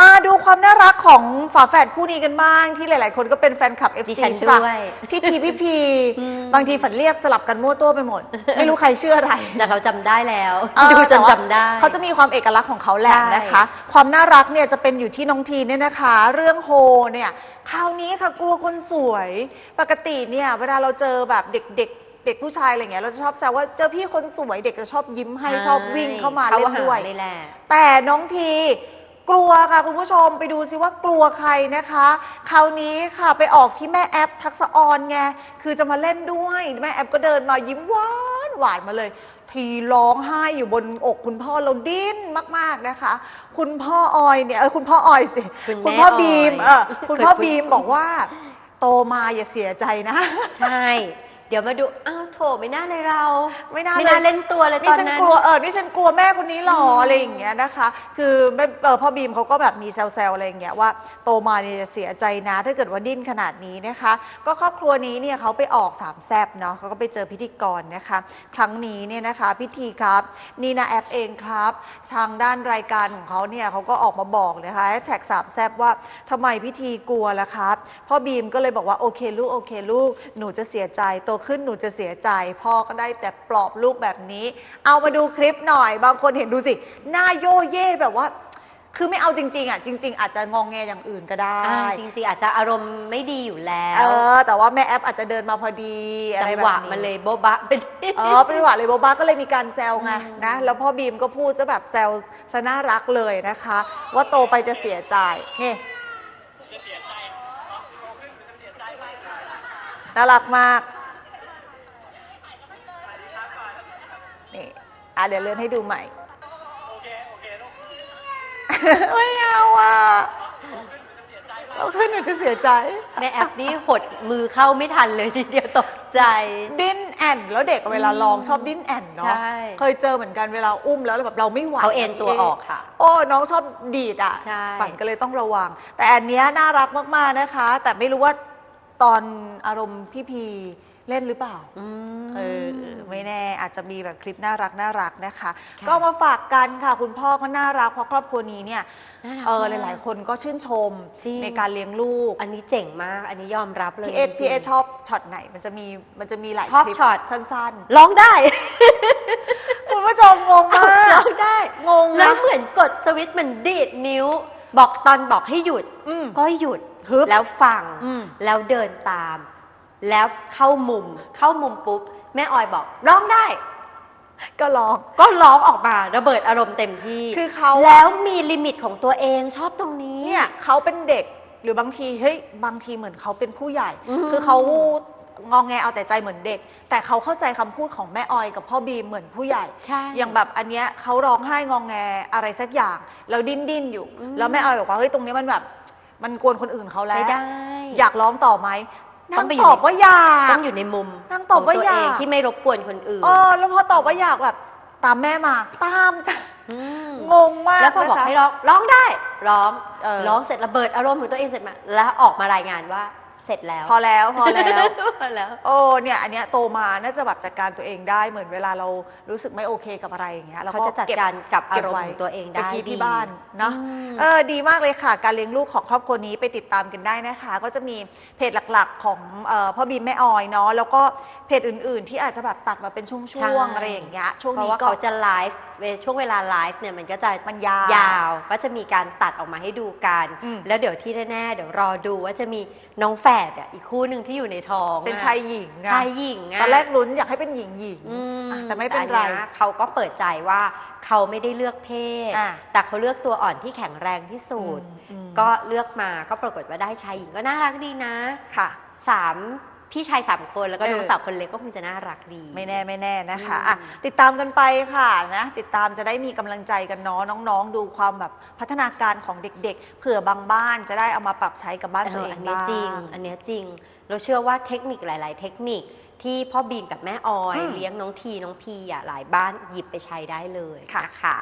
มาดูความน่ารักของฝาแฝดคู่นี้กันบ้าง ที่หลาย ๆ คนก็เป็นแฟนคลับ FC ดิฉันใช่ปะด้วยพี่ทีพี่พีอืม บางทีฝันเรียกสลับกันมั่วตัวไปหมด ไม่รู้ใครเชื่ออะไร แต่เราจำได้แล้วเออดูจแต่นว่าจำได้ เขาจะมีความเอกลักษณ์ของเขาแหละใช่นะคะ ความน่ารักเนี่ยจะเป็นอยู่ที่น้องทีเนี่ยนะคะ เรื่องโฮเนี่ยคราวนี้ค่ะกลัวคนสวย ปกติเนี่ยเวลาเราเจอแบบเด็กๆเด็กผู้ชายอะไรเงี้ยเราจะชอบแซวว่าเจอพี่คนสวยเด็กจะชอบยิ้มให้ชอบวิ่งเข้ามาเล่นด้วยข้าหาเลยแหละ แต่น้องที กลัวค่ะคุณผู้ชมไปดูซิว่ากลัวใครนะคะ คราวนี้ค่ะไปออกที่แม่แอปทักษะออนไงคือจะมาเล่นด้วยแม่แอปก็เดินมายิ้มหวานหวานมาเลย ทีร้องไห้อยู่บนอกคุณพ่อเราดิ้นมาก ๆนะคะ คุณพ่อออยเนี่ยเออคุณพ่อออยสิคุณแม่พ่อบีมออย เออคุณพ่อเคยคุยบีมบอกว่า โตมาอย่าเสียใจนะ ใช่ เดี๋ยวมาดูอ้าวโถไม่น่าเลยเรา ไม่น่าไม่เลยน่าเล่นตัวเลยตนี่อนฉันนั้น กลัวเออนี่ฉันกลัวแม่คนนี้หรออืม อะไรอย่างเงี้ยนะคะ คือแม่เออพ่อบีมเขาก็แบบมีแซวๆอะไรอย่างเงี้ยว่าโตมาเนี่ยจะเสียใจนะ ถ้าเกิดว่าดิ้นขนาดนี้นะคะ ก็ครอบครัวนี้เนี่ยเขาไปออกสามแซบเนาะเขาก็ไปเจอพิธีกรนะคะ ครั้งนี้เนี่ยนะคะ พิธีครับนี่นะแอปเองครับ ทางด้านรายการของเขาเนี่ยเขาก็ออกมาบอกเลยค่ะแท็กสามแซบว่าทำไมพิธีกลัวล่ะครับพ่อบีมก็เลยบอกว่าโอเคลูกโอเคลูกหนูจะเสียใจโตขึ้นหนูจะเสียใจ พ่อก็ได้แต่ปลอบลูกแบบนี้ เอามาดูคลิปหน่อย บางคนเห็นดูสิ หน้าโยเย่แบบว่า คือไม่เอาจริง ๆอะจริง ๆ อาจจะงองแงอย่างอื่นก็ได้อ่าจริง ๆ อาจจะอารมณ์ไม่ดีอยู่แล้วเออแต่ว่าแม่แอปอาจจะเดินมาพอดีอะไรจังแบบหวะนี้ มันเลยโบ๊ะบะเป็นเออเป็นจังหวะเลยโบบาก็เลยมีการแซวไงอืมนะ แล้วพ่อบีมก็พูดจะแบบแซวจะน่ารักเลยนะคะ ว่าโตไปจะเสียใจนี่น่ารักมาก นี่อะเดี๋ยวเลื่อนให้ดูใหม่ไม่เอาอะเราขึ้นหนูจะเสียใจ แม่แอปนี่หดมือเข้าไม่ทันเลยทีเดียวตกใจ ดิ้นแอนแล้วเด็กเวลาลองชอบดิ้นแอนเนาะใช่ เคยเจอเหมือนกันเวลาอุ้มแล้วแบบเราไม่ไหวเขาเอ็นตัวออกค่ะ โอ้น้องชอบดีดอะใช่ ฝันก็เลยต้องระวัง แต่อันเนี้ยน่ารักมาก ๆ นะคะ แต่ไม่รู้ว่าตอนอารมณ์พี่พี เล่นหรือเปล่าอืมเออไม่แน่อาจจะมีแบบคลิปน่ารักน่ารักนะคะค่ะก็เอามาฝากกันค่ะ คุณพ่อก็น่ารักเพราะครอบครัวนี้เนี่ยน่ารักเออมากหลาย ๆ คนก็ชื่นชมจริงในการเลี้ยงลูก อันนี้เจ๋งมาก อันนี้ยอมรับเลยพี่เอสจริงๆพี่เอสชอบช็อตไหน มันจะมีมันจะมีหลายชอบคลิปช็อตสั้นร้องได้ๆคุณผู้ชมงงมาร้อกงได้งงแล้นะวเหมือนกดสวิตช์เหมันดีดนิ้ว บอกตอนบอกให้หยุดอืมก็หยุดฮึบแล้วฟังอืมแล้วเดินตาม แล้วเข้ามุมเข้ามุมปุ๊บ แม่ออยบอกร้องได้ ก็ร้อง ก็ร้องออกมาระเบิดอารมณ์เต็มที่คือเขาอะ แล้วมีลิมิตของตัวเองชอบตรงนี้ เนี่ยเขาเป็นเด็กหรือบางทีเฮ้ยบางทีเหมือนเขาเป็นผู้ใหญ่ อืม คือเขางองแงเอาแต่ใจเหมือนเด็ก แต่เขาเข้าใจคำพูดของแม่ออยกับพ่อบีมเหมือนผู้ใหญ่ ใช่ อย่างแบบอันเนี้ยเขาร้องไห้งองแงอะไรสักอย่างแล้วดิ้นดิ้นอยู่ อืม แล้วแม่ออยบอกว่าเฮ้ยตรงนี้มันแบบ มันกวนคนอื่นเขาแล้ว ไม่ได้ อยากร้องต่อไหมต้ นาองงไปอยู่ตอบว่าอยาก ต้องอยู่ในมุมนางตอบขงว่าตัวอยาก เองที่ไม่รบกวนคนอื่นเออแล้วพอตอบว่าอยากแบบ ตามแม่มา ตามจ้ะมงงมากแล้วพอบอกนะคะ ให้ร้องร้องได้ ร้องเออ ร้องเสร็จระเบิดอารมณ์ของตัวเองเสร็จมา แล้วออกมารายงานว่า เสร็จแล้ว พอแล้วพอแล้ว พอแล้ว โอ้เนี่ยอันเนี้ยโตมาน่าจะแบบจัดการตัวเองได้เหมือนเวลาเรารู้สึกไม่โอเคกับอะไรอย่างเงี้ยเราเขาก็จะจัดเก็บการกับอาเก็บรมไว้ณ์ของตัวเองไปได้กินดีที่บ้านเนาะอืมเออดีมากเลยค่ะ การเลี้ยงลูกของครอบครัวนี้ไปติดตามกันได้นะคะ ก็จะมีเพจหลักๆของเออพ่อบีมแม่ออยเนาะแล้วก็เพจอื่น ๆ ที่อาจจะแบบตัดมาเป็นช่วงๆอะไรอย่างเงี้ยช่วงเพราะนี้ว่าก็เขาจะไลฟ์เว ช่วงเวลาไลฟ์เนี่ยมันก็จะมันยาวยาวก็จะมีการตัดออกมาให้ดูกัน อืม แล้วเดี๋ยวที่แน่ๆเดี๋ยวรอดูว่าจะมีน้องแฝดอะอีกคู่หนึ่งที่อยู่ในท้องเป็นอะชายหญิงอะ ชายหญิงอะตอนแรกลุ้นอยากให้เป็นหญิงหญิงอืมอะแต่ไม่เป็นไรอัยเขาก็เปิดใจว่าเขาไม่ได้เลือกเพศ อะแต่เขาเลือกตัวอ่อนที่แข็งแรงที่สุด อืมอืม ก็เลือกมาก็ปรากฏว่าได้ชายหญิงก็น่ารักดีนะค่ะ สาม พี่ชายสามคนแล้วก็เออน้องสาวคนเล็กก็คงจะน่ารักดี ไม่แน่ไม่แน่นะคะอืมอะติดตามกันไปค่ะนะติดตามจะได้มีกำลังใจกันเนาะน้องๆ ดูความแบบพัฒนาการของเด็ก ๆ เผื่อบางบ้านจะได้เอามาปรับใช้กับบ้านตัวเองอันเนี้ยบ้างจริง อันเนี้ยจริง เราเชื่อว่าเทคนิคหลาย ๆ เทคนิคที่พ่อบีมกับแม่ออยอืมเลี้ยงน้องทีน้องพีอะหลายบ้านหยิบไปใช้ได้เลยค่ะนะคะ